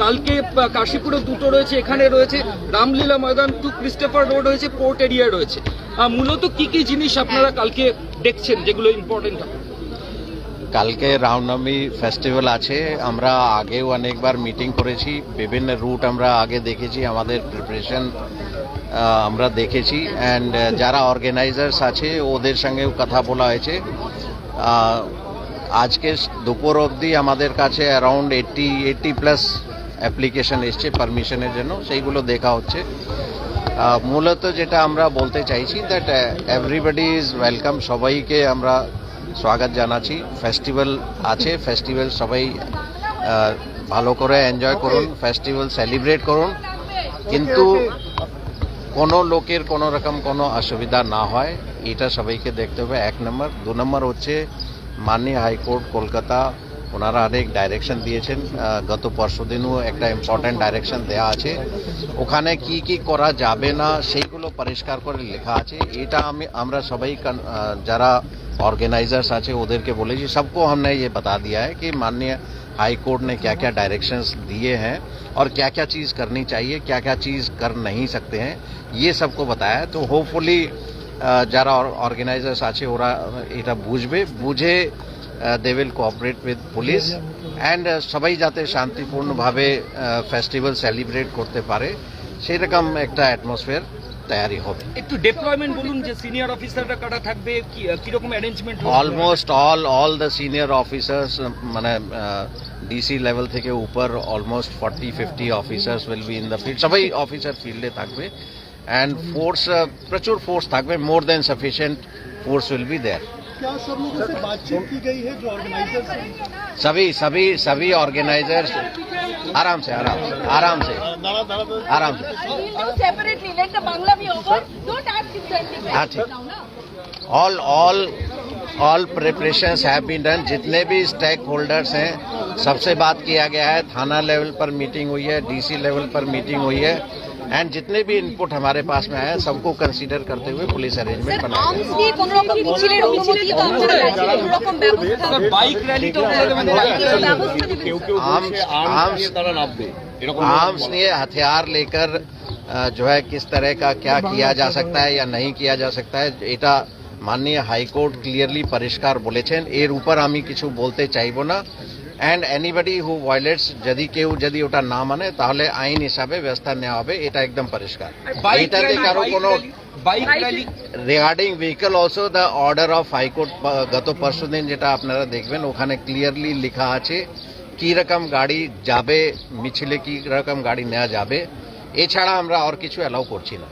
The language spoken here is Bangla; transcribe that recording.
কালকে কাশীপুরে দুটো রয়েছে এখানে রয়েছে Ramlila Maidan to Christopher road রয়েছে পোর্ট এরিয়া রয়েছে। মূলত কি কি জিনিস আপনারা কালকে দেখছেন যেগুলো ইম্পর্টেন্ট কালকে রামনবমী ফেস্টিভ্যাল আছে আমরা আগেও অনেকবার মিটিং করেছি বিভিন্ন রুট আমরা আগে দেখেছি আমাদের প্রিপারেশন আমরা দেখেছি অ্যান্ড যারা অর্গানাইজার্স আছে ওদের সঙ্গেও কথা বলা হয়েছে। আজকে দুপুর অবধি আমাদের কাছে around eighty eighty plus application এসছে পারমিশনের জন্য সেইগুলো দেখা হচ্ছে। মূলত যেটা আমরা বলতে চাইছি দ্যাট এভরিবডি ইজ ওয়েলকাম সবাইকে আমরা স্বাগত জানাচ্ছি। ফেস্টিভ্যাল আছে ফেস্টিভ্যাল সবাই ভালো করে এনজয় করুন ফেস্টিভ্যাল সেলিব্রেট করুন। কিন্তু কোনো লোকের কোনো রকম কোনো অসুবিধা না হয় এটা সবাইকে দেখতে হবে এক নম্বর দু নম্বর হচ্ছে মাননীয় হাইকোর্ট কলকাতা ওনারা অনেক ডাইরেকশন দিয়েছেন আহ, গত পরশু দিনও একটা ইম্পর্ট্যান্ট ডাইরেকশন দেওয়া আছে ওখানে কি কি করা যাবে না সেইগুলো পরিষ্কার করে লেখা আছে এটা আমি আমরা সবাই কন- আহ, যারা ऑर्गेनाइजर्स আছে ওদেরকে বলেছি सबको हमने ये बता दिया है कि माननीय हाई कोर्ट ने क्या क्या डायरेक्शंस दिए हैं और क्या क्या चीज़ करनी चाहिए क्या क्या चीज़ कर नहीं सकते हैं ये सबको बताया है। তো হোপফুলি যারা অর্গানাইজার্স আছে ওরা এটা বুঝবে বুঝে they will cooperate with police and সবাই যাতে শান্তিপূর্ণভাবে ফেস্টিভ্যাল সেলিব্রেট করতে পারে সেই রকম একটা অ্যাটমসফিয়ার তৈরি হবে। একটু ডিপ্লয়মেন্ট বলুন যে সিনিয়র অফিসাররা কারা থাকবে কি রকম arrangement almost all all the senior officers মানে ডিসি লেভেল থেকে উপর almost 40 50 officers will be in the field সবাই অফিসার ফিল্ডে থাকবে। অ্যান্ড ফোর্স প্রচুর ফোর্স থাকবে। More than sufficient force will be there क्या सब लोगों से बातचीत की गई है जो ऑर्गेनाइजर्स सभी सभी सभी ऑर्गेनाइजर्स आराम से आराम से आराम से। आराम से। हाँ, ठीक। All all all preparations have been done जितने भी स्टेक होल्डर्स हैं सबसे बात किया गया है। थाना लेवल पर मीटिंग हुई है डीसी लेवल पर मीटिंग हुई है। एंड जितने भी इनपुट हमारे पास में आए हैं सबको कंसीडर करते हुए पुलिस अरेंजमेंट बनाया गया আর্মস দিয়ে কোন রকম মিছিলের অনুমতি তো আপনারা রাখছেন কোন রকম ব্যবস্থা বাইক র্যালিটাও করে দেবেন বাইক র্যালি ব্যবস্থা দিবেন आर्म्स आर्म्स आर्म्स लिए हथियार लेकर अ, जो है किस तरह का क्या किया जा सकता है या नहीं किया जा सकता है এটা মাননীয় হাইকোর্ট ক্লিয়ারলি পরিষ্কার বলেছেন এর উপর আমি কিছু বলতে চাইবো না অ্যান্ড এনিবডি হু ভায়োলেটস যদি কেউ যদি ওটা না মানে তাহলে আইন হিসাবে ব্যবস্থা নেওয়া হবে এটা একদম পরিষ্কার। এটাতে কারও কোনো regarding vehicle also the order of high court গত পরশু দিন যেটা আপনারা দেখবেন ওখানে ক্লিয়ারলি লেখা আছে কি রকম গাড়ি যাবে মিছিলে কি রকম গাড়ি নেওয়া যাবে এছাড়া আমরা আর কিছু অ্যালাউ করছি না।